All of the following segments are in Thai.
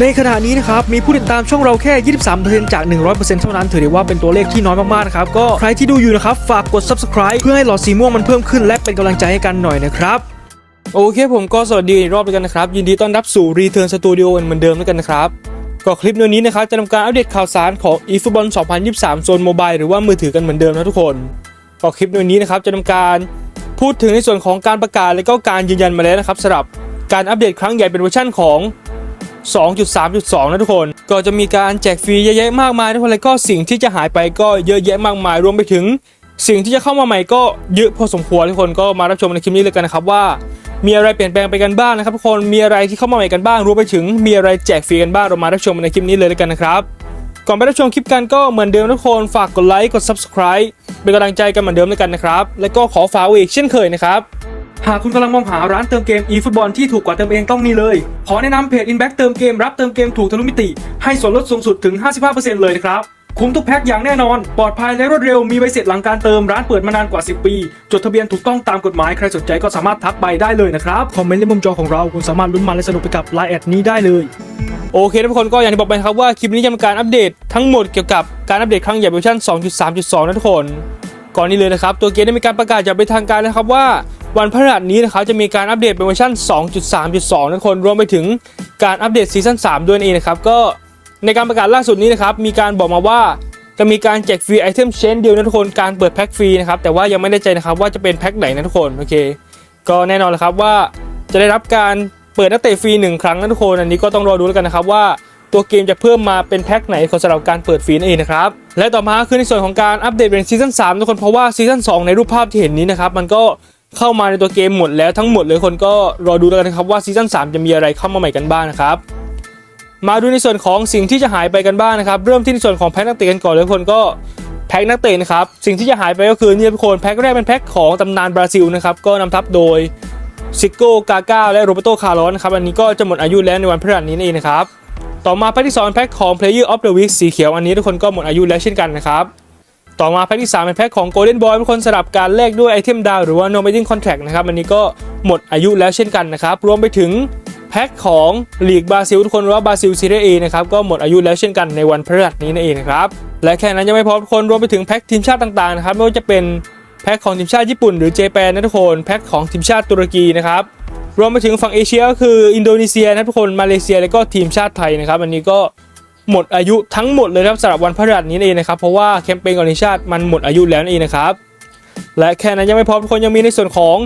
ในขณะนี้นะครับมีผู้ติดตามช่องเราแค่ 23%จาก 100%เท่านั้นถือได้ว่าเป็นตัวเลขที่น้อยมากๆนะครับก็ใครที่ดูอยู่นะครับฝากกด subscribe เพื่อให้หลอดสีม่วงมันเพิ่มขึ้นและเป็นกำลังใจให้กันหน่อยนะครับโอเคผมก็สวัสดีอีกรอบแล้วกันนะครับ ยินดีต้อนรับสู่ Return Studio เหมือนเดิมแล้วกันนะครับก็คลิปนวันนี้นะครับจะทำการอัปเดตข่าวสารของ eFootball 2023 โซนโมบายหรือว่ามือถือกันเหมือนเดิมนะทุกคนก็คลิปนวันนี้นะครับจะทำการพูดถึงในส่วนของการประกาศและก็การยืนยันมาแล้วนะครับสำหรับการอัปเดตครั้งใหญ่เป็นเวอร์ชันของ 2.3.2 นะทุกคน ก็จะมีการแจกฟรีเยอะแยะมากมายทุกคนแล้วก็สิ่งที่จะหายไปก็เยอะแยะมากมายรวมไปถึง สิ่งที่จะเข้ามาใหม่ก็เยอะพอสมควรทุกคนก็มารับชมในคลิปนี้เลยกันนะครับว่ามีอะไรเปลี่ยนแปลงไปกันบ้างนะครับทุกคนมีอะไรที่เข้ามาใหม่กันบ้างรวมไปถึงมีอะไรแจกฟรีกันบ้างเรามารับชมในคลิปนี้เลยแล้วกันนะครับก่อนไปรับชมคลิปกันก็เหมือนเดิมทุกคนฝากกดไลค์กด subscribe เป็นกำลังใจกันเหมือนเดิมเลยกันนะครับ และก็ขอฝากว้อีกเช่นเคยนะครับ หากคุณกำลังมองหาร้านเติมเกม eFootball ที่ถูกกว่าเติมเองต้องนี่เลย ขอแนะนำเพจ Inback เติมเกมรับเติมเกมถูกทะลุมิติ ให้ส่วนลดสูงสุดถึง 55%เลยนะครับ คุ้มทุกแพ็คอย่างแน่นอน ปลอดภัยและรวดเร็วมีใบเสร็จหลังการเติมร้านเปิดมานานกว่า 10 ปี จดทะเบียนถูกต้องตามกฎหมายใครสนใจก็สามารถทักไปได้เลยนะครับ คอมเมนต์ในมุมจอของเราคุณสามารถลุ้นมันและสนุกไปกับไลน์แอดนี้ได้เลยโอเคทุกคนก็อย่างที่บอกไปนะครับว่าคลิปนี้จะเป็นการอัปเดตทั้งหมดเกี่ยวกับการอัปเดตครั้งใหญ่เวอร์ชัน2.3.2 นะทุกคนก่อนนี้เลยนะครับ ตัวเกมได้มีการประกาศอย่างเป็นทางการนะครับว่า วันพฤหัสนี้นะครับจะมีการอัปเดตเป็นเวอร์ชัน2.3.2นะทุกคนรวมไปถึงการอัปเดตซีซั่น3ด้วยนั่นเองนะครับก็ในการประกาศล่าสุดนี้นะครับมีการบอกมาว่าจะมีการแจกฟรีไอเทมเชนเดียวนะทุกคนการเปิดแพ็คฟรีนะครับแต่ว่ายังไม่แน่ใจนะครับว่าจะเป็นแพ็คไหนนะทุกคนโอเค ก็แน่นอนแล้วครับว่าจะได้รับการเปิดนักเตะฟรีหนึ่งครั้งนะทุกคนอันนี้ก็ต้องรอดูแล้วกันนะครับว่าตัวเกมจะเพิ่มมาเป็นแพ็คไหนสำหรับการเปิดฟรีนั่นเองนะครับและต่อมาคือในส่วนของการอัปเดตเป็นซีซั่น3ทุกคนเพราะว่าซีซั่น2ในรูปภาพที่เห็นนี้นะครับมันก็ เข้ามาในตัวเกมหมดแล้วทั้งหมดเลยคนก็รอดูแล้วกันนะครับว่าซีซั่น3จะมีอะไรเข้ามาใหม่กันบ้างนะครับมาดูในส่วนของสิ่งที่จะหายไปกันบ้างนะครับ เริ่มที่ในส่วนของแพ็คนักเตะกันก่อนเลยคนก็แพ็คนักเตะนะครับ สิ่งที่จะหายไปก็คือนี่ทุกคนแพ็คแรกเป็นแพ็คของตำนานบราซิลนะครับก็นำทัพโดยซิโก้กาก้าและโรเบโตคาร์ลอสนครับอันนี้ก็จะหมดอายุแล้วในวันพฤหัสนี้นั่นเองนะครับต่อมาแพ็คที่สองแพ็คของ Player of the Week สีเขียวอันนี้ทุกคนก็หมดอายุแล้วเช่นกันนะครับ ต่อมาแพ็คที่ 3 เป็นแพ็คของ Golden Boy เป็นคนสลับการแลกด้วยไอเทมดาวหรือว่า Nomading Contract นะครับอันนี้ก็หมดอายุแล้วเช่นกันนะครับรวมไปถึงแพ็คของลีกบราซิลทุกคนหรือว่าบราซิลซีเรียเอนะครับก็หมดอายุแล้วเช่นกันในวันพฤหัสนี้นั่นเองนะครับและแค่นั้นยังไม่พอทุกคนรวมไปถึงแพ็คทีมชาติต่างๆนะครับไม่ว่าจะเป็นแพ็คของทีมชาติญี่ปุ่นหรือเจแปนนะทุกคนแพ็คของทีมชาติตุรกีนะครับรวมไปถึงฝั่งเอเชียก็คืออินโดนีเซียนะทุกคนมาเลเซียแล้วก็ทีมชาติไทยนะครับอันนี้ก็ หมดอายุทั้งหมดเลยครับสำหรับวันพฤหัสนี้เองนะครับเพราะว่าแคมเปญของทีชาติมันหมดอายุแล้วนั่นเองนะครับและแค่นั้นยังไม่พอทุกคนยังมีในส่วนของ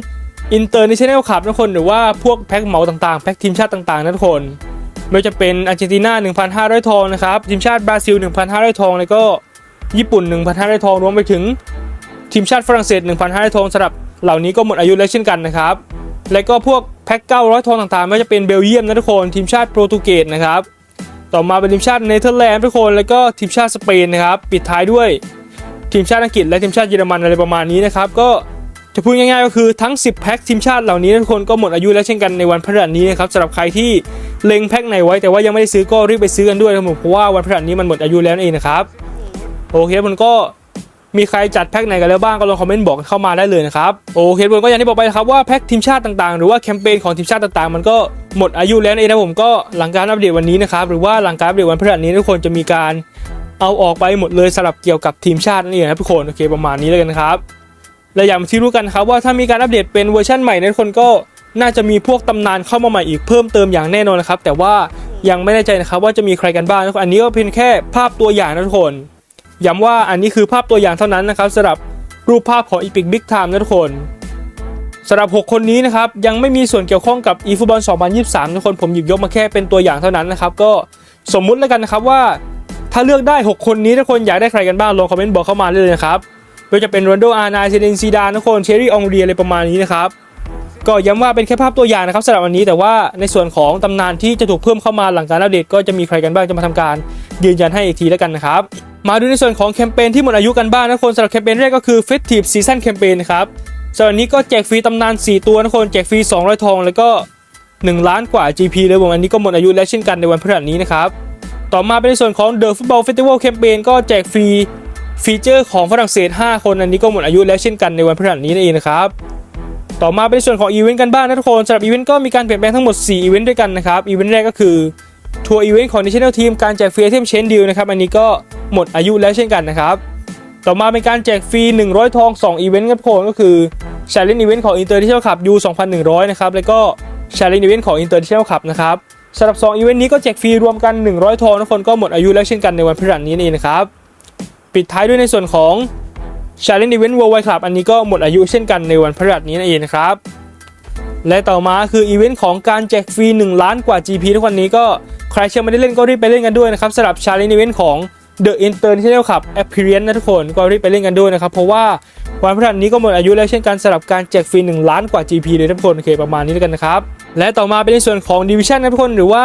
อินเตอร์เนชั่นแนลคัพทุกคนหรือว่าพวกแพ็คเหมาต่างๆแพ็คทีมชาติต่างๆนะทุกคนไม่ว่าจะเป็นอาร์เจนตินา 1,500 ทองนะครับทีมชาติบราซิล 1,500 ทองแล้วก็ญี่ปุ่น 1,500 ทองรวมไปถึงทีมชาติฝรั่งเศส 1,500 ทองสำหรับเหล่านี้ก็หมดอายุแล้วเช่นกันนะครับและก็พวกแพ็ค900 ทองต่างๆไม่ว่าจะเป็นเบลเยียมนะทุกคนทีมชาติโปรตุเกสนะครับ ต่อมาเป็นทีมชาติเนเธอร์แลนด์ทุกคนแล้วก็ทีมชาติสเปนนะครับปิดท้ายด้วยทีมชาติอังกฤษและทีมชาติเยอรมันอะไรประมาณนี้นะครับก็จะพูดง่ายๆก็คือทั้ง 10 แพ็คทีมชาติเหล่านี้ทุกคนก็หมดอายุแล้วเช่นกันในวันพฤหัสนี้นะครับสำหรับใครที่เล็งแพ็คไหนไว้แต่ว่ายังไม่ได้ซื้อก็รีบไปซื้อกันด้วยนะครับผมเพราะว่าวันพฤหัสนี้มันหมดอายุแล้วนั่นเองนะครับโอเคมันก็ มีใครจัดแพ็คไหนกันแล้วบ้างก็ลองคอมเมนต์บอกเข้ามาได้เลยนะครับโอเคผมก็อย่างที่บอกไปนะครับว่าแพ็คทีมชาติต่างๆ หรือว่าแคมเปญของทีมชาติต่างๆ มันก็หมดอายุแล้วนั่นเองนะผมก็หลังการอัปเดตวันนี้นะครับหรือว่าหลังการอัปเดตวันพฤหัสนี้ทุกคนจะมีการเอาออกไปหมดเลยสำหรับเกี่ยวกับทีมชาตินั่นเองนะทุกคนโอเคประมาณนี้เลยกันครับและอย่างที่รู้กันครับว่าถ้ามีการอัปเดตเป็นเวอร์ชันใหม่นะทุกคนก็น่าจะมีพวกตำนานเข้ามาใหม่อีกเพิ่มเติมอย่างแน่นอนนะครับแต่ว่ายังไม่แน่ใจนะครับว่าจะมีใครกันบ้างอันนี้ก็เพียงแค่ภาพตัวอย่างนะทุกคน ย้ำว่าอันนี้คือภาพตัวอย่างเท่านั้นนะครับสำหรับรูปภาพของ Epic Big Time นะทุกคนสำหรับ 6 คนนี้นะครับยังไม่มีส่วนเกี่ยวข้องกับ eFootball 2023 ทุกคนผมหยิบยกมาแค่เป็นตัวอย่างเท่านั้นนะครับก็สมมุติแล้วกันนะครับว่าถ้าเลือกได้ 6 คนนี้ทุกคนอยากได้ใครกันบ้างลงคอมเมนต์บอกเข้ามาได้เลยนะครับไม่ว่าจะเป็นโรนโดอาร์ไนเซเดนซีดานทุกคนเชอรี่องเรียอะไรประมาณนี้นะครับก็ย้ำว่าเป็นแค่ภาพตัวอย่างนะครับสำหรับวันนี้แต่ว่าในส่วนของตำนานที่จะถูกเพิ่มเข้ามาหลังการอัปเดตก็จะมีใครกันบ้างจะมาทำการยืนยันให้อีกทีแล้วกันนะครับ มาดูในส่วนของแคมเปญที่หมดอายุกันบ้างนะคนสำหรับแคมเปญแรกก็คือ Festive Season Campaign นะครับสำหรับนี้ก็แจกฟรีตำนาน 4 ตัวนะคนแจกฟรี 200 ทอง แล้วก็ 1 ล้านกว่า GP เลยผมอันนี้ก็หมดอายุแล้วเช่นกันในวันพฤหัสนี้นะครับ ต่อมาเป็นในส่วนของ The Football Festival Campaign ก็แจกฟรีฟีเจอร์ของฝรั่งเศส 5 คนอันนี้ก็หมดอายุแล้วเช่นกันในวันพฤหัสนี้นั่นเองนะครับต่อมาเป็นในส่วนของอีเวนต์กันบ้างนะทุกคนสำหรับอีเวนต์ก็มีการเปลี่ยนแปลงทั้งหมด 4 อีเวนต์ด้วยกันนะครับอีเวนต์แรกก็คือทัวร์อีเวนต์ของ National Team การแจกฟรีไอเทมเชนดิวนะครับอันนี้ก็ หมดอายุแล้วเช่นกันนะครับ ต่อมาเป็นการแจกฟรี 100 ทอง 2 อีเวนต์ครับผมก็คือ Challenge Event ของ International Cup U 2100 นะครับ แล้วก็ Challenge Event ของ International Cup นะครับสำหรับ 2 อีเวนต์นี้ก็แจกฟรีรวมกัน 100 ทองทุกคนก็หมดอายุแล้วเช่นกันในวันพฤหัสนี้นี่นะครับ ปิดท้ายด้วยในส่วนของ Challenge Event Worldwide Club อันนี้ก็หมดอายุเช่นกันในวันพฤหัสนี้นั่นเองนะครับและต่อมาคืออีเวนต์ของการแจกฟรี 1 ล้านกว่า GP ทุกวันนี้ก็ใครยังไม่ได้เล่นก็รีบไปเล่นกันด้วยนะครับสำหรับ Challenge Event ของ The International Cup Appearance นะทุกคนก็รีบไปเล่นกันด้วยนะครับเพราะว่าวันพฤหัสนี้ก็หมดอายุแล้วเช่นกันสำหรับการแจกฟรี1ล้านกว่า GP เลยทุกคนโอเคประมาณนี้แล้วกันนะครับและต่อมาเป็นในส่วนของ Division นะทุกคนหรือว่า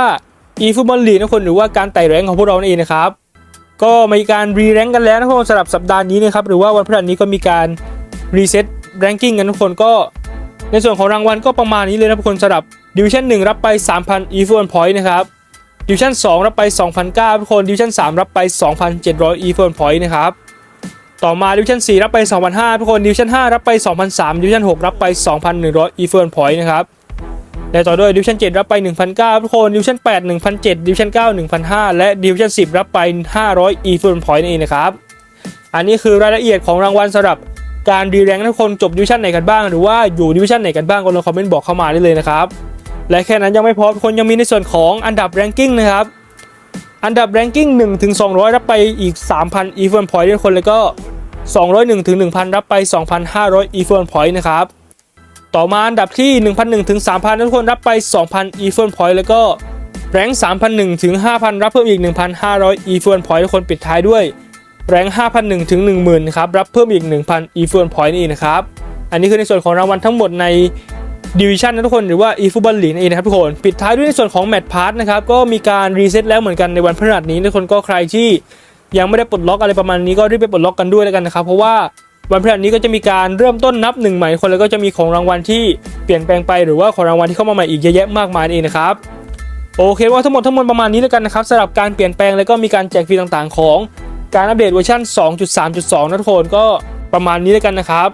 eFootball League นะทุกคนหรือว่าการไต่แรงของพวกเราเองนะครับก็มีการรีแรงกันแล้วนะครับสำหรับสัปดาห์นี้นะครับหรือว่าวันพฤหัสนี้ก็มีการรีเซ็ตแรงกิ้งกันทุกคนก็ ในส่วนของรางวัลก็ประมาณนี้เลยนะทุกคนสำหรับดิวิชั่น1รับไป3,000 e f o n point นะครับ ดิวชั่น 2 รับไป 2,009ทุกคนดิวชั่น 3 รับไป 2,700 e f o n point นะครับ ต่อมาดิวชั่น 4 รับไป2,500ทุกคนดิวชั่น 5 รับไป 2,003ดิวชั่น 6 รับไป 2,100 e f o n point นะครับและต่อด้วยดิวชั่น 7 รับไป1,900ทุกคนดิวชั่น 8 1,700ดิวชั่น 9 1,500และดิวชั่น 10 รับไป 500 e f o n point นั่นเองนะครับ อันนี้คือรายละเอียดของรางวัลสำหรับการรีแรงทุกคนจบดิวชั่นไหนกันบ้าง หรือว่าอยู่ดิวชั่นไหนกันบ้างก็ลองคอมเมนต์บอกเข้ามาได้เลยนะครับ และแค่นั้นยังไม่พอคนยังมีในส่วนของอันดับแรงกิ้งนะครับอันดับแรงกิ้ง1ถึง200 รับไปอีก 3,000 e f o n point ทุกคนแล้วก็ 201ถึง1,000 รับไป 2,500 e f o n point นะครับต่อมาอันดับที่ 1,001ถึง3,000ทุกคนรับไป 2,000 e f o n point แล้วก็แรง3,001ถึง5,000 รับเพิ่มอีก 1,500 e f o n point ทุกคนปิดท้ายด้วยแรง5,001ถึง10,000ครับรับเพิ่มอีก 1,000 e f o n point นี่นะครับอันนี้คือในส่วนของรางวัลทั้งหมดใน ดิวิชันนะทุกคนหรือว่า e f o o t b a l l League นั่นเองนะครับทุกคน ปิดท้ายด้วยในส่วนของแมตช์พาร์ทนะครับก็มีการรีเซ็ตแล้วเหมือนกันในวันพฤหัสนี้ทุกคนก็ใครที่ยังไม่ได้ปลดล็อกอะไรประมาณนี้ก็รีบไปปลดล็อกกันด้วยแล้วกันนะครับเพราะว่าวันพฤหัสนี้ก็จะมีการเริ่มต้นนับหนึ่งใหม่คนแล้วก็จะมีของรางวัลที่เปลี่ยนแปลงไปหรือว่าของรางวัลที่เข้ามาใหม่อีกเยอะแยะมากมายเองนะครับโอเคว่าทั้งหมดทั้งมวลประมาณนี้แล้วกันนะครับสำหรับการเปลี่ยนแปลงแล้วก็มีการแจกฟรีต่างๆ ของการอัปเดตเวอร์ชัน2.3.2นะทุกคนก็ประมาณนี้แล้วกันนะครับ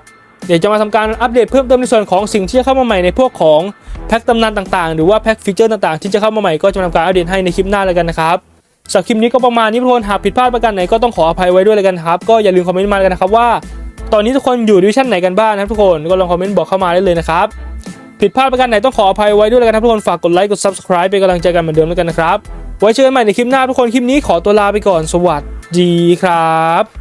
เดี๋ยวจะมาทำการอัปเดตเพิ่มเติมในส่วนของสิ่งที่จะเข้ามาใหม่ในพวกของแพ็กตำนานต่างๆ หรือว่าแพ็กฟีเจอร์ต่างๆ ที่จะเข้ามาใหม่ก็จะมาทำการอัปเดตให้ในคลิปหน้าแล้วกันนะครับสำหรับคลิปนี้ก็ประมาณนี้ทุกคนหากผิดพลาดประการไหนก็ต้องขออภัยไว้ด้วยแล้วกันครับก็อย่าลืมคอมเมนต์มาแล้วกันนะครับว่า ตอนนี้ทุกคนอยู่ดิวิชั่นไหนกันบ้างนะครับทุกคนก็ลองคอมเมนต์บอกเข้ามาได้เลยนะครับผิดพลาดประการไหนต้องขออภัยไว้ด้วยแล้วกันครับทุกคนฝากกดไลค์กด subscribe เป็นกำลังใจกันเหมือนเดิมแล้วกันนะครับไว้เจอกันใหม่ในคลิปหน้าทุกคนคลิปนี้ขอตัวลาไปก่อนสวัสดีครับ